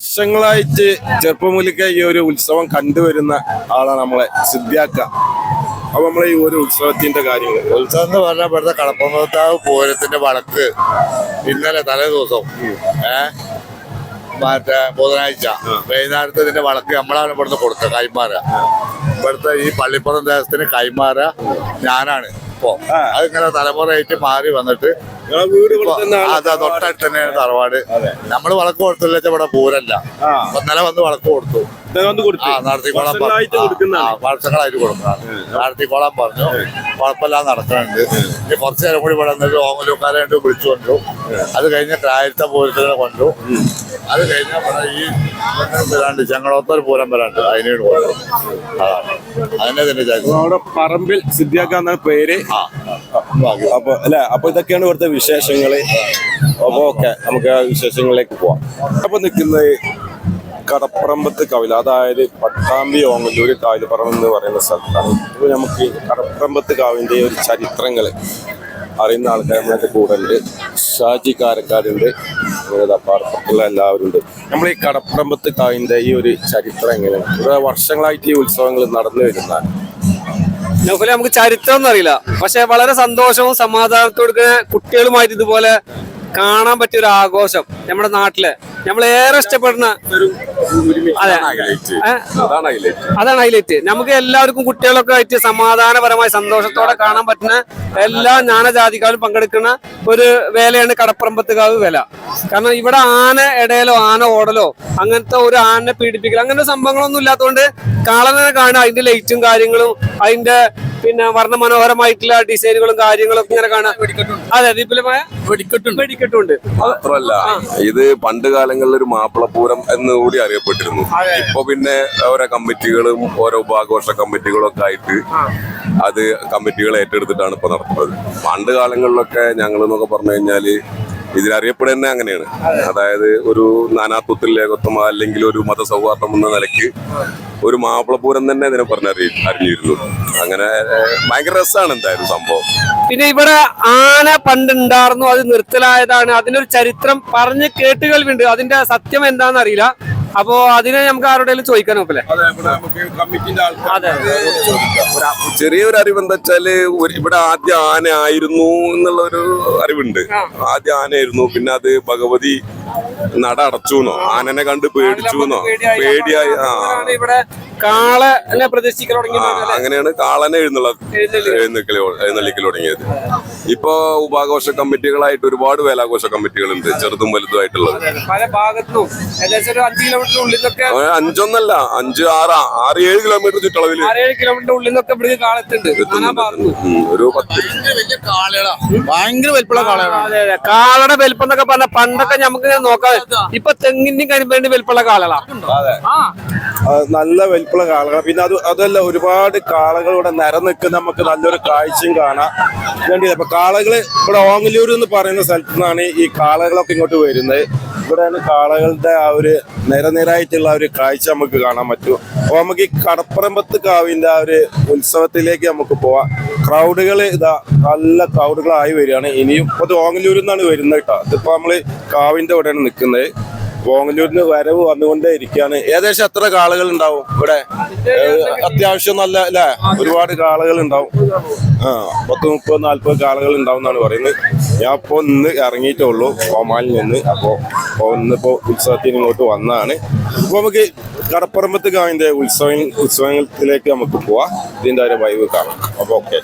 വർഷങ്ങളായിട്ട് ചെറുപ്പം മുതലൊക്കെ ഈ ഒരു ഉത്സവം കണ്ടുവരുന്ന ആളാണ് നമ്മളെ സിദ്ധ്യാക്ക. അപ്പൊ നമ്മളെ ഈ ഒരു ഉത്സവത്തിന്റെ കാര്യങ്ങൾ ഉത്സവം എന്ന് പറഞ്ഞാൽ ഇവിടുത്തെ കടപ്പമത്താവ് പൂരത്തിന്റെ വടക്ക്. ഇന്നലെ തലേ ദിവസം. ഏ? മറ്റേ ബുധനാഴ്ച. വൈകുന്നേരത്തെ ഇതിന്റെ വടക്ക് നമ്മളാണ് ഇവിടുന്ന് കൊടുത്തത് കൈമാറ. ഇവിടുത്തെ ഈ പള്ളിപ്പുറം ദേശത്തിന് കൈമാറ ഞാനാണ് ഇപ്പോ. അതിങ്ങനെ തലമുറയായിട്ട് മാറി വന്നിട്ട് അതാ തൊട്ടടുത്ത് തന്നെയാണ് തറവാട്. നമ്മൾ വളക്ക് കൊടുത്തില്ല ഇവിടെ പൂരല്ല. ഇന്നലെ വന്ന് വളക്ക് കൊടുത്തു. നടത്തിക്കോളാൻ പറഞ്ഞു. വർഷങ്ങളായിട്ട് കൊടുക്കുന്നതാണ്. നടത്തിക്കോളാൻ പറഞ്ഞു. കുഴപ്പമില്ലാതെ നടക്കുന്നുണ്ട്. ഇനി കുറച്ച് നേരം കൂടി ഇവിടെ നിന്നിട്ട് ഓമലൂക്കാരെ വിളിച്ചു കൊണ്ടു. അത് കഴിഞ്ഞിട്ട് ആയിരത്തെ പൂരത്തിനെ കൊണ്ടു. അത് കഴിഞ്ഞ ഇവിടെ ഈ വരാണ്ട് ചെങ്ങളോത്തൊരു പൂരം വരാണ്ട് അതിനോട് കൊണ്ടു. അതാണ്. അതിനെ തന്നെ പറമ്പിൽ സിദ്ധിയാക്കാന്ന പേര്. ആ. അപ്പൊ അല്ലെ? അപ്പൊ ഇതൊക്കെയാണ് ഇവിടുത്തെ വിശേഷങ്ങൾ. അപ്പൊ ഓക്കെ നമുക്ക് ആ വിശേഷങ്ങളിലേക്ക് പോവാം. അപ്പൊ നിൽക്കുന്നത് കടപ്പറമ്പത്ത് കവില അതായത് പട്ടാമ്പി ഓങ്ങല്ലൂര് കാവിൽപ്പറമ്പ് എന്ന് പറയുന്ന സ്ഥലത്താണ്. ഇപ്പൊ നമുക്ക് കടപ്പറമ്പത്ത് കാവിന്റെ ഒരു ചരിത്രങ്ങൾ അറിയുന്ന ആൾക്കാർ നമ്മളൊക്കെ കൂടെ ഉണ്ട് ഷാജി കാരക്കാരുണ്ട്. പാർപ്പത്തുള്ള എല്ലാവരും ഉണ്ട് നമ്മൾ ഈ കടപ്പറമ്പത്ത് കാവിന്റെ ഈ ഒരു ചരിത്രം എങ്ങനെയാണ്? ഇവിടെ വർഷങ്ങളായിട്ട് ഈ ഉത്സവങ്ങൾ നടന്നു വരുന്നതാണ്. നൗഫലെ നമുക്ക് ചരിത്രം എന്നറിയില്ല പക്ഷെ വളരെ സന്തോഷവും സമാധാനത്തോടുക്കുന്ന കുട്ടികളുമായിട്ട് ഇതുപോലെ കാണാൻ പറ്റിയ ഒരു ആഘോഷം നമ്മുടെ നാട്ടിൽ. നമ്മൾ ഏറെ ഇഷ്ടപ്പെടുന്ന അതെ. അതാണ് ഹൈലൈറ്റ് നമുക്ക് എല്ലാവർക്കും കുട്ടികളൊക്കെ ആയിട്ട് സമാധാനപരമായി സന്തോഷത്തോടെ കാണാൻ പറ്റുന്ന എല്ലാ ജ്ഞാനജാതിക്കാരും പങ്കെടുക്കുന്ന ഒരു വേലയാണ് കടപ്പറമ്പത്തുകാവ് വേല. കാരണം ഇവിടെ ആന ഇടയിലോ ആന ഓടലോ അങ്ങനത്തെ ഒരു ആനെ പീഡിപ്പിക്കലോ അങ്ങനത്തെ സംഭവങ്ങളൊന്നും ഇല്ലാത്തതുകൊണ്ട് കാളനെ കാണുക അതിന്റെ ലൈറ്റും കാര്യങ്ങളും അതിന്റെ പിന്നെ വർണ മനോഹരമായിട്ടുള്ള ഡിസൈനുകളും കാര്യങ്ങളും ഒക്കെ ഇങ്ങനെ കാണാം അതെ വിപുലമായ വെടിക്കെട്ടുണ്ട്. മാത്രമല്ല ഇത് പണ്ട് കാലങ്ങളിൽ ഒരു മാപ്പിളപ്പൂരം എന്ന് കൂടി അറിയപ്പെട്ടിരുന്നു. ഇപ്പൊ പിന്നെ ഓരോ കമ്മിറ്റികളും ഓരോ ഉപാഘോഷ കമ്മിറ്റികളും ഒക്കെ ആയിട്ട് അത് കമ്മിറ്റികൾ ഏറ്റെടുത്തിട്ടാണ് ഇപ്പൊ നടത്തുന്നത്. പണ്ട് കാലങ്ങളിലൊക്കെ ഞങ്ങൾ എന്നൊക്കെ പറഞ്ഞു കഴിഞ്ഞാൽ ഇതിനറിയപ്പെടുന്ന അങ്ങനെയാണ്. അതായത് ഒരു നാനാത്വത്തിൽ ഏകത്വം അല്ലെങ്കിൽ ഒരു മതസൗഹാർദ്ദം എന്ന നിലയ്ക്ക് ഒരു മാപ്പിളപൂരം തന്നെ ഇതിനെ പറഞ്ഞറി അറിഞ്ഞിരുന്നു. അങ്ങനെ ഭയങ്കര രസമാണ് എന്തായാലും സംഭവം. പിന്നെ ഇവിടെ ആന പണ്ട് ഉണ്ടായിരുന്നു അത് നിർത്തലായതാണ്. അതിനൊരു ചരിത്രം പറഞ്ഞ് കേട്ടുകേൾവിണ്ട്. അതിന്റെ സത്യം എന്താണെന്ന് അറിയില്ല അപ്പോ അതിനെ നമുക്ക് ആരോടെങ്കിലും ചോദിക്കാൻ അതെ ചെറിയൊരു അറിവ് എന്താ വെച്ചാൽ ഇവിടെ ആദ്യ ആന ആയിരുന്നു എന്നുള്ള ഒരു അറിവുണ്ട് ആദ്യ ആനയായിരുന്നു. പിന്നെ അത് ഭഗവതി നട അടച്ചു എന്നോ ആനനെ കണ്ട് പേടിച്ചു എന്നോ പേടിയായി. ആ. ഇവിടെ കാളനെ അങ്ങനെയാണ് കാളനെ എഴുന്നള്ള എഴുന്നള്ളി. എഴുന്നള്ളിക്കൽ തുടങ്ങിയത് ഇപ്പൊ ഉപാഘോഷ കമ്മിറ്റികളായിട്ട് ഒരുപാട് വേലാഘോഷ കമ്മിറ്റികളുണ്ട് ചെറുതും വലുതുമായിട്ടുള്ളത്. പല ഭാഗത്തും ഏകദേശം ഒരു അഞ്ച് കിലോമീറ്റർ ഉള്ളിൽ നിന്നൊക്കെ അഞ്ചൊന്നല്ല അഞ്ച് ആറ് ആറ് ഏഴ് കിലോമീറ്റർ ചുറ്റളവിൽ ആറേഴ് കിലോമീറ്റർ ഉള്ളിൽ നിന്നൊക്കെ ഇവിടെ കാളത്തുണ്ട് നാനാ ഭാഗത്തും. ഉം, ഒരു പത്ത് ഭയങ്കര കാളയാണ് കാളയുടെ വലിപ്പം എന്നൊക്കെ പറഞ്ഞ പണ്ടൊക്കെ നമുക്ക് നോക്കാം ഇപ്പൊ തെങ്ങിന്റെയും കരിമ്പേന്റെ വലുപ്പമുള്ള കാളകളാ. നല്ല വലിപ്പുള്ള കാളകൾ പിന്നെ അത് അതല്ല ഒരുപാട് കാളകൾ ഇവിടെ നിരനിൽക്കുന്ന നമുക്ക് നല്ലൊരു കാഴ്ചയും കാണാം. വേണ്ടി അപ്പൊ കാളകൾ ഇവിടെ ഓങ്ങല്ലൂർ എന്ന് പറയുന്ന സ്ഥലത്തു നിന്നാണ് ഈ കാളകളൊക്കെ ഇങ്ങോട്ട് വരുന്നത്. ഇവിടെയാണ് കാളകളുടെ ആ ഒരു നിരനിരായിട്ടുള്ള ഒരു കാഴ്ച നമുക്ക് കാണാൻ പറ്റും. അപ്പൊ നമുക്ക് ഈ കടപ്പറമ്പത്ത് കാവിന്റെ ആ ഒരു ഉത്സവത്തിലേക്ക് നമുക്ക് പോവാം. ക്രൗഡുകൾ ഇതാ നല്ല ക്രൗഡുകളായി വരികയാണ്. ഇനിയും ഇപ്പൊ ഓങ്ങലൂരിൽ നിന്നാണ് വരുന്നത് കേട്ടോ. ഇതിപ്പോ നമ്മൾ കാവിന്റെ അവിടെയാണ് നിൽക്കുന്നത്. ഓങ്ങല്ലൂരിന് വരവ് വന്നുകൊണ്ടേ ഇരിക്കുകയാണ് ഏകദേശം എത്ര കാളുകൾ ഉണ്ടാവും ഇവിടെ? അത്യാവശ്യം നല്ല അല്ലേ? ഒരുപാട് കാളുകൾ ഉണ്ടാവും. ആ പത്ത് മുപ്പത് നാല്പത് കാളുകൾ ഉണ്ടാവും എന്നാണ് പറയുന്നത്. ഞാൻ ഇപ്പോൾ ഇന്ന് ഇറങ്ങിയിട്ടേ ഉള്ളൂ ഒമാനിൽ നിന്ന് അപ്പോൾ ഇന്നിപ്പോൾ ഉത്സവത്തിന് ഇങ്ങോട്ട് വന്നതാണ്. അപ്പോൾ നമുക്ക് കടപ്പറമ്പത്ത് കാവിന്റെ ഉത്സവ ഉത്സവത്തിലേക്ക് നമുക്ക് പോവാം. ഇതിന്റെ ഒരു വൈവ് കാണാം. അപ്പോൾ ഓക്കെ